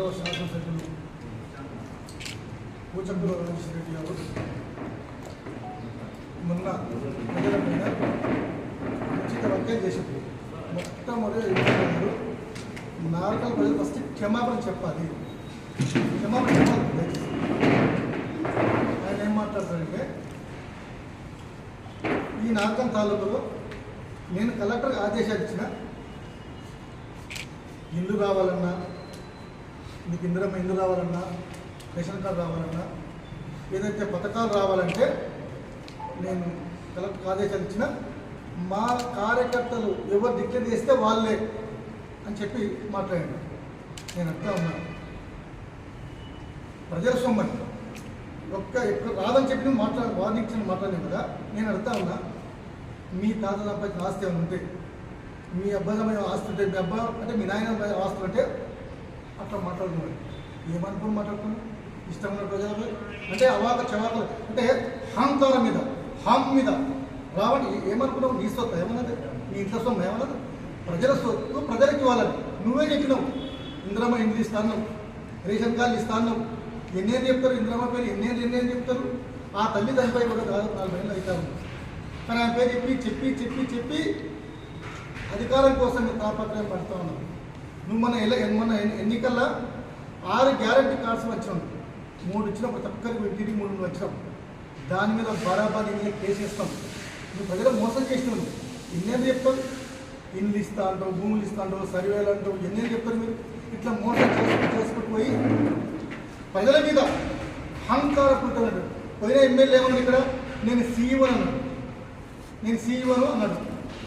గౌరవ శాసనసభ్యులు పూచంకుల రాజేశ్వర రెడ్డి గారు మొన్న ప్రజల మీద ఉచిత వ్యాఖ్యలు చేశారు మొట్టమొదటి గారు నార్కల్ ప్రజలు ఫస్ట్ క్షమాపణ చెప్పాలి క్షమాపణ చెప్పాలి దయచేసి. ఆయన ఏం మాట్లాడతారంటే ఈ నార్కల్ తాలూకులో నేను కలెక్టర్ ఆదేశాలు ఇచ్చిన ఇల్లు కావాలన్నా మీకు ఇందిరమ్మ ఇల్లు రావాలన్నా రేషన్ కార్డు రావాలన్నా ఏదైతే పథకాలు రావాలంటే నేను కలెక్టర్ ఆదేశాలు ఇచ్చిన మా కార్యకర్తలు ఎవరు డిక్లేర్ చేస్తే వాళ్ళే అని చెప్పి మాట్లాడాను నేను అంటా ఉన్నాను. ప్రజల సొమ్మని ఒక్క ఎక్కడ రాదని చెప్పి నువ్వు మాట్లా వాదించిన మాట్లాడలేము కదా నేను అడుగుతా ఉన్నా మీ తాత సంపాదించిన ఆస్తి ఏమైనా ఉంటే మీ అబ్బాయి ఆస్తి ఉంటే మీ అబ్బా అంటే మీ నాయన ఆస్తులు అంటే అట్లా మాట్లాడుతున్నాడు ఏమనుకుని మాట్లాడుతున్నాడు ఇష్టమైన ప్రజలు అంటే అవాక చవాకలు అంటే హాంకారం మీద హాం మీద రావని ఏమనుకున్నావు? నీ సొత్తు ఏమన్నది? నీ ఇంట్లో సొమ్ము ఏమన్నది? ప్రజల సొత్తు ప్రజలకు ఇవ్వాలని. నువ్వే చెప్పినావు. ఇంద్రమ్మ ఇండ్లు ఇస్తాను. రేషన్ కార్డులు ఇస్తాను. ఎన్నేళ్ళు చెప్తారు ఇంద్రమ్మ పేరు? ఎన్నేళ్ళు ఎన్నేళ్ళు చెప్తారు? ఆ తల్లి దానిపై కూడా కాదు నాలుగు ఏళ్ళు అవుతారు. కానీ ఆయన పేరు చెప్పి చెప్పి చెప్పి చెప్పి అధికారం కోసం మీరు తాపత్రయం పడుతూ ఉన్నావు నువ్వు మన ఎలా మన ఎన్నికల్లో ఆరు గ్యారంటీ కార్డ్స్ వచ్చాం మూడు ఇచ్చినప్పుడు తక్కువ ఇంటికి మూడు నువ్వు వచ్చినాం దాని మీద బరాబర్ నీ కేసు ఇస్తాం నువ్వు ప్రజలు మోసం చేసినావు. ఎన్నేది చెప్తావు? ఇల్లు ఇస్తా అంటావు భూములు ఇస్తా అంటావు సర్వేలు అంటావు ఎన్నేది చెప్తారు మీరు? ఇట్లా మోసం చేసుకుంటూ చేసుకుంటూ పోయి ప్రజల మీద అహంకారపూరితమైన పోయిన ఎమ్మెల్యే ఏమన్నాడు ఇక్కడ? నేను సీఈఓ అన్నాడు. నేను సీఈఓను అన్నాడు.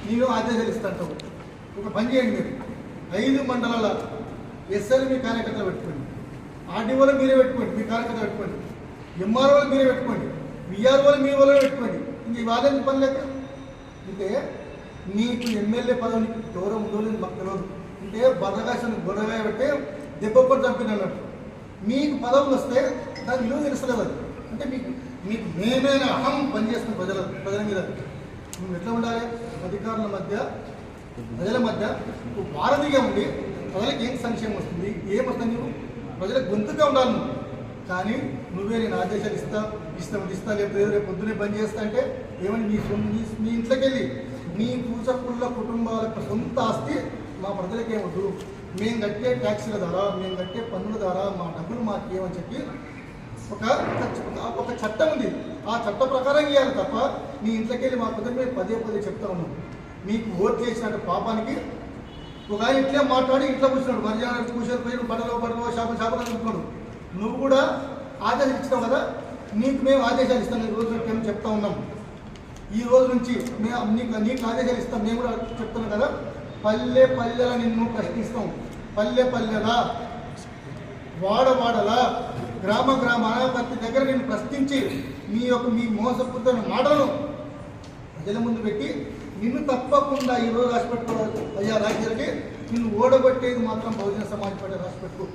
నేను ఆదేశాలు ఇస్తాంటావు ఒక పని చేయండి మీరు. ఐదు మండలాల ఎస్ఎల్ మీ కార్యకర్తలు పెట్టుకోండి. ఆర్డీఓలు మీరే పెట్టుకోండి మీ కార్యకర్తలు పెట్టుకోండి. ఎంఆర్ఓలు మీరే పెట్టుకోండి. విఆర్ఓలు మీ వాళ్ళు పెట్టుకోండి. ఇంక వాళ్ళేం పని లేక అంటే నీకు ఎమ్మెల్యే పదవి గౌరవం ఉందో లేదు మాకు తెలియదు అంటే బదగాసిన గొడవగా పెట్టి దెబ్బ కొట్టి చంపింది అన్నట్టు మీకు పదవులు వస్తే దాని విలువ తెలుస్తలేదు అది. అంటే మీకు మీకు మేమైన అహం పనిచేస్తున్న ప్రజల ప్రజల మీద. నువ్వు ఎట్లా ఉండాలి? అధికారుల మధ్య ప్రజల మధ్య నువ్వు వారధిగా ఉండి ప్రజలకు ఏం సంక్షేమం వస్తుంది? ఏమొస్తుంది నువ్వు ప్రజలకు గొంతుగా ఉండాలి నువ్వు. కానీ నువ్వే నేను ఆదేశాలు ఇస్తా ఇస్తా ఇస్తా లేకపోతే రేపు పొద్దునే బంద్ చేస్తా అంటే ఏమని మీ మీ మీ ఇంట్లోకి వెళ్ళి మీ పూసకుళ్ళ కుటుంబాలకు సొంత ఆస్తి మా ప్రజలకి మేము కట్టే ట్యాక్సీల ద్వారా మేము కట్టే పన్నుల ద్వారా మా డబ్బులు మాకు ఏమని చెప్పి ఒక ఒక- చట్టం ఉంది. ఆ చట్ట ప్రకారం ఇవ్వాలి తప్ప మీ ఇంట్లోకి వెళ్ళి మా కుదిరి మేము పదే పదే చెప్తా ఉన్నాం. మీకు ఓట్ చేసిన పాపానికి ఒక ఆయన ఇట్లే మాట్లాడి ఇట్లా కూర్చున్నాడు. మర్యాద కూర్చొని పోయి బట్టలో బట్టలో షాపు షాపులో చూసుకున్నాడు నువ్వు కూడా ఆదేశాలు ఇచ్చినావు కదా? నీకు మేము ఆదేశాలు ఇస్తాం. ఈ రోజు మేము చెప్తా ఉన్నాం. ఈ రోజు నుంచి మేము నీకు నీకు ఆదేశాలు ఇస్తాం. మేము కూడా చెప్తున్నాం కదా? పల్లె పల్లెల నిన్ను ప్రశ్నిస్తాం. పల్లె పల్లెలా? వాడవాడలా గ్రామ గ్రామాల ప్రతి దగ్గర నేను ప్రశ్నించి మీ యొక్క మీ మోసపూరితమైన మాటలను ప్రజల ముందు పెట్టి నిన్ను తప్పకుండా ఈరోజు రాసిపెట్టుకోవాలి అయ్యా రాజ్యాలకి నిన్ను ఓడగొట్టేది మాత్రం బహుజన సమాజ్ పార్టీ రాసిపెట్టుకో.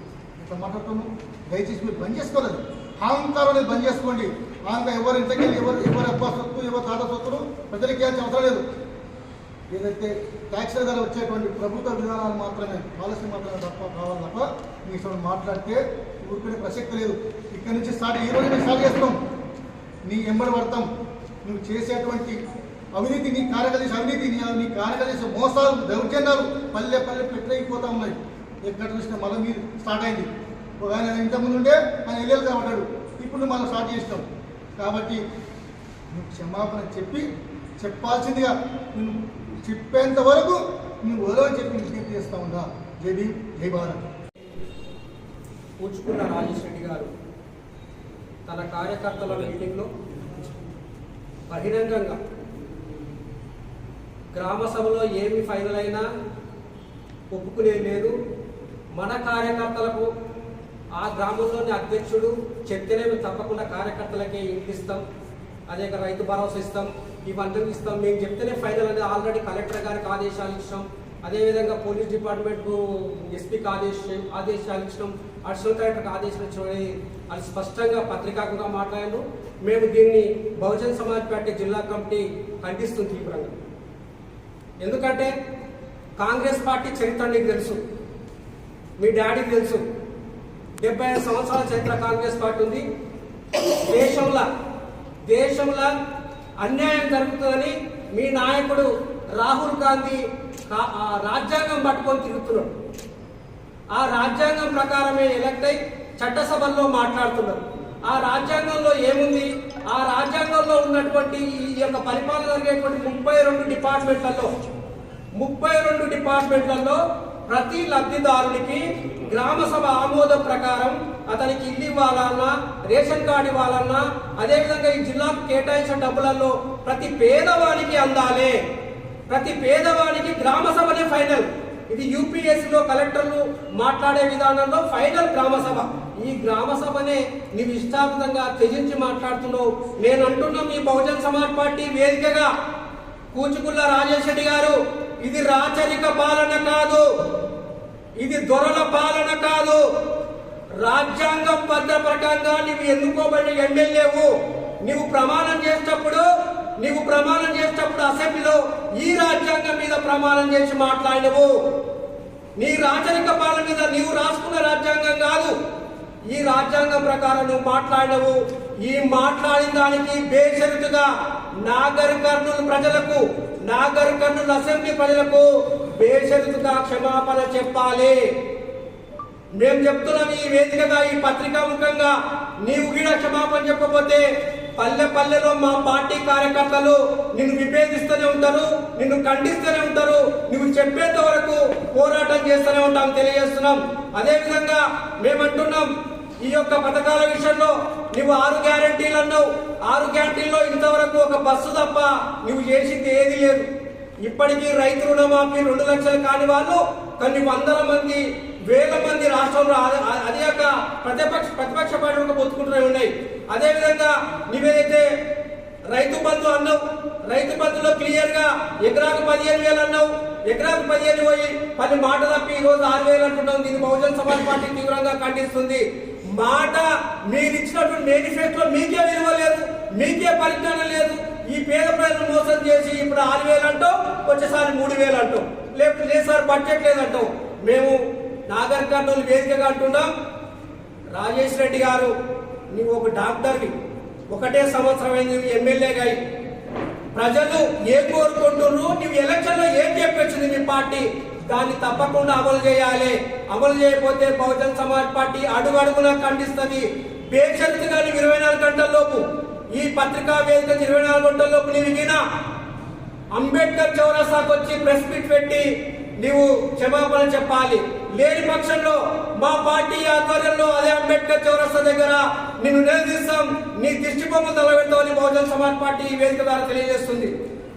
ఇట్లా మాట్లాడుతున్నాను దయచేసి మీరు బంద్ చేసుకోలేదు. అహంకారం అనేది బంద్ చేసుకోండి. అహంకారం ఎవరు ఇంతకెళ్ళి ఎవరు ఎవరు అబ్బా సొత్తు ఎవరు తాత సొత్తులు ప్రజలకి ఏం అవసరం లేదు. ఏదైతే ట్యాక్స్ ద్వారా వచ్చేటువంటి ప్రభుత్వ విధానాలు మాత్రమే పాలసీ మాత్రమే తప్ప కావాలి తప్ప మీ ఇష్టం మాట్లాడితే ఊరుకునే ప్రసక్తి లేదు. ఇక్కడి నుంచి స్టార్ట్ ఈ రోజు మేము స్టార్ట్ చేస్తాం. నీ ఎంబడి పడతాం. నువ్వు చేసేటువంటి అవినీతి నీ అవినీతిని అవినీతి నీ నీ మోసాలు దౌర్జన్యాలు పల్లె పల్లె పెట్టయిపోతా ఉన్నాయి. ఎక్కడ చూసినా మళ్ళీ మీరు స్టార్ట్ అయింది. ఒక ఆయన ఇంతకుముందు ఉంటే ఆయన వెళ్ళాలి కాబట్టాడు ఇప్పుడు మనం స్టార్ట్ చేస్తాం కాబట్టి నువ్వు క్షమాపణ చెప్పి చెప్పాల్సిందిగా నువ్వు చెప్పేంత వరకు నువ్వు ఎవరో చెప్పి విజ్ఞప్తి చేస్తా ఉందా జై భీమ్ జై భారత్. పూచుకున్న రాజేష్ రెడ్డి గారు తన కార్యకర్తల మీటింగ్లో బహిరంగంగా గ్రామ సభలో ఏమి ఫైనల్ అయినా ఒప్పుకునే లేదు మన కార్యకర్తలకు ఆ గ్రామంలోని అధ్యక్షుడు చెప్తేనే మేము తప్పకుండా కార్యకర్తలకే ఇంటిస్తాం అదే రైతు భరోసా ఇస్తాం. ఇవన్నీ ఇస్తాం. మేము చెప్తేనే ఫైనల్ అనేది ఆల్రెడీ కలెక్టర్ గారికి ఆదేశాలు ఇచ్చాం. అదేవిధంగా పోలీస్ డిపార్ట్మెంట్కు ఎస్పీకి ఆదేశ ఆదేశాలు ఇచ్చినాం అడిషనల్ కలెక్టర్కి ఆదేశం ఇచ్చామని అది స్పష్టంగా పత్రికాకుగా మాట్లాడారు మేము దీన్ని బహుజన్ సమాజ్ పార్టీ జిల్లా కమిటీ ఖండిస్తుంది తీవ్రంగా. ఎందుకంటే కాంగ్రెస్ పార్టీ చరిత్ర నీకు తెలుసు. మీ డాడీకి తెలుసు. డెబ్బై ఐదు సంవత్సరాల చరిత్ర కాంగ్రెస్ పార్టీ ఉంది. దేశంలో దేశంలో అన్యాయం జరుగుతుందని మీ నాయకుడు రాహుల్ గాంధీ ఆ రాజ్యాంగం పట్టుకొని తిరుగుతున్నాడు. ఆ రాజ్యాంగం ప్రకారమే ఎలక్ట్ అయి చట్టసభల్లో మాట్లాడుతున్నారు. ఆ రాజ్యాంగంలో ఏముంది? ఆ రాజ్యాంగంలో ఉన్నటువంటి ఈ యొక్క పరిపాలన జరిగేటువంటి ముప్పై రెండు డిపార్ట్మెంట్లలో ముప్పై రెండు డిపార్ట్మెంట్లలో ప్రతి లబ్ధిదారునికి గ్రామ సభ ఆమోదం ప్రకారం అతనికి ఇల్లు ఇవ్వాలన్నా రేషన్ కార్డు ఇవ్వాలన్నా అదేవిధంగా ఈ జిల్లాకు కేటాయించిన డబ్బులలో ప్రతి పేదవానికి అందాలి. ప్రతి పేదవానికి గ్రామ సభనే ఫైనల్. ఇది యూపీఎస్సీలో కలెక్టర్లు మాట్లాడే విధానంలో ఫైనల్ గ్రామ సభ ఈ గ్రామ సభనే నీవు ఇష్టార్థంగా త్యజించి మాట్లాడుతున్నావు. నేను అంటున్నా మీ బహుజన్ సమాజ్ పార్టీ వేదికగా కూచుకుల్ల రాజేష్ రెడ్డి గారు ఇది రాచరిక పాలన కాదు. ఇది దొరల పాలన కాదు. రాజ్యాంగం భద్రపరకంగా నీవు ఎన్నుకోబడిన ఎమ్మెల్యేవు. నీవు ప్రమాణం చేసేటప్పుడు నీవు ప్రమాణం చేసేటప్పుడు అసెంబ్లీలో ఈ రాజ్యాంగం మీద ప్రమాణం చేసి మాట్లాడినవు. నీ రాచరిక పాలన మీద నీవు రాసుకున్న రాజ్యాంగం కాదు. ఈ రాజ్యాంగం ప్రకారం నువ్వు మాట్లాడినవు. ఈ మాట్లాడిన దానికి బేషరతుగా నాగర్ కర్నూలు ప్రజలకు నాగర్ కర్నూలు అసెంబ్లీ ప్రజలకు బేషరతుగా క్షమాపణ చెప్పాలి. మేము చెప్తున్నాం ఈ వేదికగా ఈ పత్రికా ముఖంగా నీవు కూడా క్షమాపణ చెప్పకపోతే పల్లె పల్లెలో మా పార్టీ కార్యకర్తలు నిన్ను విభేదిస్తూనే ఉంటారు నిన్ను ఖండిస్తూనే ఉంటారు నువ్వు చెప్పేంత వరకు పోరాటం చేస్తూనే ఉంటాం తెలియజేస్తున్నాం. అదేవిధంగా మేమంటున్నాం ఈ యొక్క పథకాల విషయంలో నువ్వు ఆరు గ్యారంటీలు అన్నావు. ఆరు గ్యారంటీల్లో ఇంతవరకు ఒక బస్సు తప్ప నువ్వు చేసింది ఏది లేదు. ఇప్పటికీ రైతు రుణమాఫీ రెండు లక్షలు కాని వాళ్ళు కొన్ని వందల మంది వేల మంది రాష్ట్రంలో అదే- యొక్క ప్రతిపక్ష ప్రతిపక్ష పార్టీలు పొత్తుకుంటూనే ఉన్నాయి. అదే విధంగా నీవేదైతే రైతు బంధు అన్నావు రైతు బంధులో క్లియర్గా ఎకరాకు పదిహేను వేలు అన్నావు ఎకరాకు పదిహేను పోయి పది మాట తప్పి ఈ రోజు ఆరు వేలు అంటున్నాం దీన్ని బహుజన్ సమాజ్ పార్టీ తీవ్రంగా ఖండిస్తుంది. మాట మీరు ఇచ్చినటువంటి మేనిఫెస్టో మీకే విలువ లేదు మీకే పరిజ్ఞానం లేదు. ఈ పేద ప్రజలను మోసం చేసి ఇప్పుడు ఆరు వేలు అంటాం వచ్చేసారి మూడు వేలు అంటాం లేకపోతే లేదు సార్ బడ్జెట్ లేదంటాం మేము నాగర్ కర్నూలు వేదికగా అంటున్నాం. రాజేష్ రెడ్డి గారు నువ్వు ఒక డాక్టర్వి. ఒకటే సంవత్సరం అయింది నువ్వు ఎమ్మెల్యేగా ప్రజలు ఏం కోరుకుంటున్నారు నువ్వు ఎలక్షన్లో ఏం చెప్పొచ్చింది మీ పార్టీ? దాన్ని తప్పకుండా అమలు చేయాలి. అమలు చేయకపోతే బహుజన్ సమాజ్ పార్టీ అడుగు ఖండిస్తుంది. బేషరతుగా నువ్వు ఇరవై నాలుగు గంటల లోపు ఈ పత్రికా వేదిక ఇరవై నాలుగు గంటల లోపు నీవు వినా. అంబేద్కర్ చౌరస్తాకు వచ్చి ప్రెస్ మీట్ పెట్టి నీవు క్షమాపణ చెప్పాలి. లేని పక్షంలో మా పార్టీ ఆధ్వర్యంలో అదే అంబేద్కర్ చౌరస్తా దగ్గర నిన్ను నిలదీస్తాం. నీ దిష్టి బొమ్మ తలబెడతామని బహుజన్ సమాజ్ పార్టీ ఈ వేదిక ద్వారా తెలియజేస్తుంది.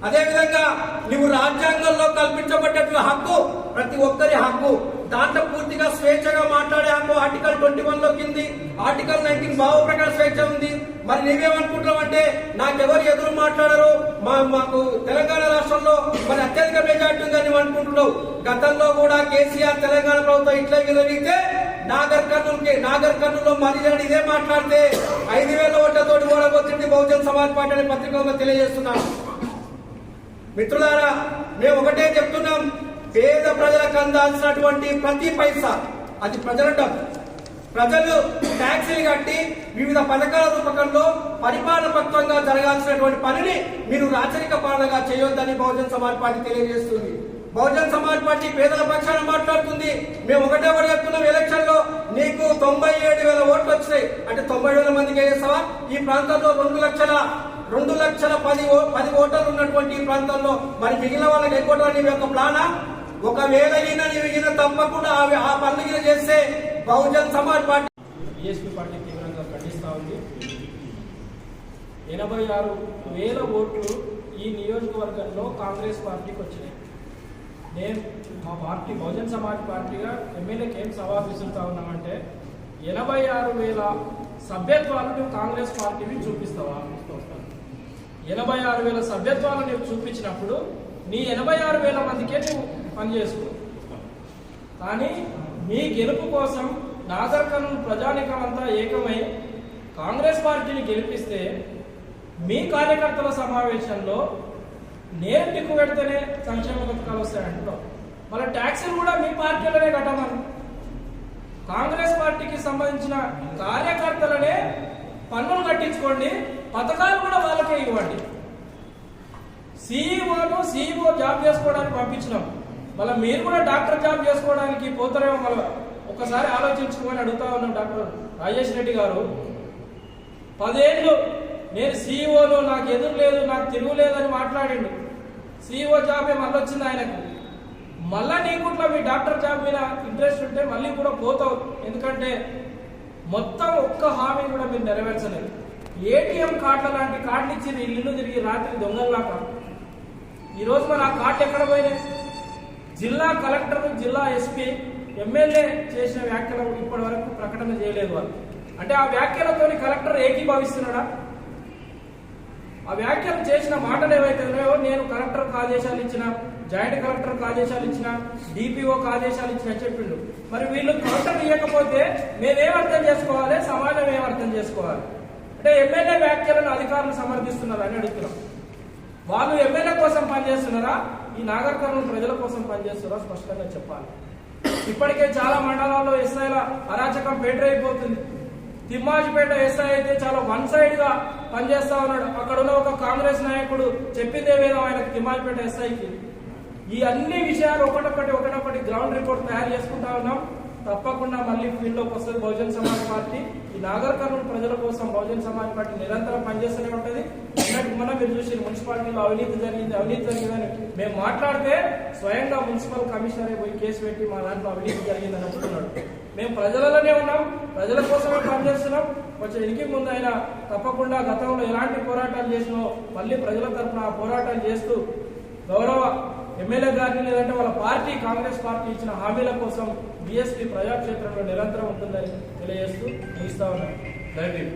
అదేవిధంగా నువ్వు రాజ్యాంగంలో కల్పించబడ్డ హక్కు ప్రతి ఒక్కరి హక్కు. దాంట్లో పూర్తిగా స్వేచ్ఛగా మాట్లాడే హక్కు ఆర్టికల్ ట్వంటీ వన్లో కింది. ఆర్టికల్ నైన్టీన్ భావ ప్రకారం స్వేచ్ఛ ఉంది. మరి నీవేమనుకుంటున్నావు అంటే నాకెవరు ఎదురు మాట్లాడరు? మా మాకు తెలంగాణ రాష్ట్రంలో మరి అత్యధిక మెజార్టీ ఉందని నువ్వు అనుకుంటున్నావు. గతంలో కూడా కేసీఆర్ తెలంగాణ ప్రభుత్వం ఇట్లా విరవీతే నాగర్ కర్నూలుకి నాగర్ కర్నూలులో మళ్ళీ ఇదే మాట్లాడితే ఐదు వేల ఓటతోటి కూడా వచ్చింది బహుజన్ సమాజ్ పార్టీ అనే పత్రికలో తెలియజేస్తున్నాను. మిత్రులారా మేము ఒక పేద ప్రజలకు అందాల్సినటువంటి ప్రతి పైసా అది ప్రజల డబ్బు. ప్రజలు ట్యాక్సీలు కట్టి వివిధ పథకాల రూపకంలో పరిపాలనపత్వంగా జరగాల్సినటువంటి పనిని మీరు రాచరిక పాలనగా చేయొద్దని బహుజన్ సమాజ్ పార్టీ తెలియజేస్తుంది. బహుజన్ సమాజ్ పార్టీ పేదల పక్షాన మాట్లాడుతుంది. మేము ఒకటే ఒకటి చెప్తున్నాం ఎలక్షన్లో నీకు తొంభై ఏడు వేల ఓట్లు వచ్చినాయి. అంటే తొంభై వేల మందికి వేసావా ఈ ప్రాంతంలో రెండు లక్షల రెండు లక్షల పది ఓ- పది ఓటర్లు ఉన్నటువంటి ఈ ప్రాంతంలో. మరి మిగిలిన వాళ్ళకి ఎక్కువ నీ యొక్క ప్లానా? ఒకవేళ ఈయన ఈయన తప్పకుండా ఆ- ఆ పనులు చేస్తే Bahujan Samaj party BSP party తీవ్రంగా ఖండిస్తూ ఉంది. ఎనభై ఆరు వేల ఓట్లు ఈ నియోజకవర్గంలో కాంగ్రెస్ పార్టీకి వచ్చినాయి. నేను మా పార్టీ బహుజన్ సమాజ్ పార్టీగా ఎమ్మెల్యేకి ఏం సవాల్ విసురుతా ఉన్నామంటే ఎనభై ఆరు వేల సభ్యత్వాలు నువ్వు కాంగ్రెస్ పార్టీని చూపిస్తావా? ఎనభై ఆరు వేల సభ్యత్వాలు నువ్వు చూపించినప్పుడు నీ ఎనభై ఆరు వేల మందికే నువ్వు పనిచేసుకో. కానీ మీ గెలుపు కోసం నాగర్ కర్నూలు ప్రజానికమంతా ఏకమై కాంగ్రెస్ పార్టీని గెలిపిస్తే మీ కార్యకర్తల సమావేశంలో నేను దిక్కు పెడితేనే సంక్షేమ పథకాలు వస్తాయంటున్నాం మళ్ళీ ట్యాక్సీలు కూడా మీ పార్టీలోనే కట్టమని. కాంగ్రెస్ పార్టీకి పార్టీకి సంబంధించిన కార్యకర్తలనే పన్నులు కట్టించుకోండి పథకాలు కూడా వాళ్ళకే ఇవ్వండి. సీఈఓను సీఈఓ జాబ్ చేసుకోవడానికి పంపించినాం. మళ్ళీ మీరు కూడా డాక్టర్ జాబ్ చేసుకోవడానికి పోతారేమో మళ్ళీ ఒకసారి ఆలోచించుకోమని అడుగుతా ఉన్నాం డాక్టర్ రాజేష్ రెడ్డి గారు. పదేళ్ళు నేను సీఈఓను నాకు ఎదురు లేదు నాకు తిరుగులేదని మాట్లాడిండు. సీఈఓ జాబే మళ్ళీ వచ్చింది ఆయనకు. మళ్ళా నీకుట్లో మీ డాక్టర్ జాబ్ మీద ఇంట్రెస్ట్ ఉంటే మళ్ళీ కూడా పోతావు. ఎందుకంటే మొత్తం ఒక్క హామీ కూడా మీరు నెరవేర్చలేదు. ఏటీఎం కార్డుల లాంటి కార్డులు ఇచ్చి ఇల్లు తిరిగి రాత్రి దొంగల్లాక ఈ రోజు మరి ఆ కార్డులు ఎక్కడ పోయినాయి? జిల్లా కలెక్టర్ జిల్లా ఎస్పీ ఎమ్మెల్యే చేసిన వ్యాఖ్యలు ఇప్పటి వరకు ప్రకటన చేయలేదు వాళ్ళు. అంటే ఆ వ్యాఖ్యలతో కలెక్టర్ ఏకీభావిస్తున్నాడా? ఆ వ్యాఖ్యలు చేసిన మాటలు ఏవైతే ఉన్నాయో నేను కలెక్టర్ ఆదేశాలు ఇచ్చిన జాయింట్ కలెక్టర్ ఆదేశాలు ఇచ్చిన డిపిఓకి ఆదేశాలు ఇచ్చిన చెప్పిండు. మరి వీళ్ళు కలెక్టర్ ఇవ్వకపోతే మేమేం అర్థం చేసుకోవాలి? సమాజం ఏం అర్థం చేసుకోవాలి? అంటే ఎమ్మెల్యే వ్యాఖ్యలను అధికారులు సమర్థిస్తున్నారు అని అడుగుతున్నాం. వాళ్ళు ఎమ్మెల్యే కోసం పనిచేస్తున్నారా? ఈ నాగర్ కర్నూలు ప్రజల కోసం పనిచేస్తారో స్పష్టంగా చెప్పాలి. ఇప్పటికే చాలా మండలాల్లో ఎస్ఐల అరాచకం పేటరైపోతుంది తిమ్మాజిపేట ఎస్ఐ అయితే చాలా వన్ సైడ్గా పనిచేస్తా ఉన్నాడు. అక్కడ ఉన్న ఒక కాంగ్రెస్ నాయకుడు చెప్పిందే వేదం ఆయన తిమ్మాజిపేట ఎస్ఐకి. ఈ అన్ని విషయాలు ఒకటొకటి ఒకటొకటి గ్రౌండ్ రిపోర్ట్ తయారు చేసుకుంటా ఉన్నాం. తప్పకుండా మళ్ళీ ఫీల్డ్లోకి వస్తుంది బహుజన్ సమాజ్ పార్టీ ఈ నాగర్ కర్నూలు ప్రజల కోసం బహుజన్ సమాజ్ పార్టీ నిరంతరం పనిచేస్తూనే ఉంటది. నిన్నటి మొన్న మీరు చూసి మున్సిపాలిటీలో అవినీతి జరిగింది అవినీతి జరిగిందని మేము మాట్లాడితే స్వయంగా మున్సిపల్ కమిషనరే పోయి కేసు పెట్టి మా దాంట్లో అవినీతి జరిగిందని అనుకుంటున్నాడు మేము ప్రజలలోనే ఉన్నాం ప్రజల కోసమే పనిచేస్తున్నాం. కొంచెం ఇంటికి ముందు ఆయన తప్పకుండా గతంలో ఎలాంటి పోరాటాలు చేసినో మళ్ళీ ప్రజల తరఫున ఆ పోరాటాలు చేస్తూ గౌరవ ఎమ్మెల్యే గారిని లేదంటే వాళ్ళ పార్టీ కాంగ్రెస్ పార్టీ ఇచ్చిన హామీల కోసం బీఎస్పీ ప్రజాక్షేత్రంలో నిరంతరం ఉంటుందని తెలియజేస్తూ ముగిస్తా ఉన్నాను. దయచేసి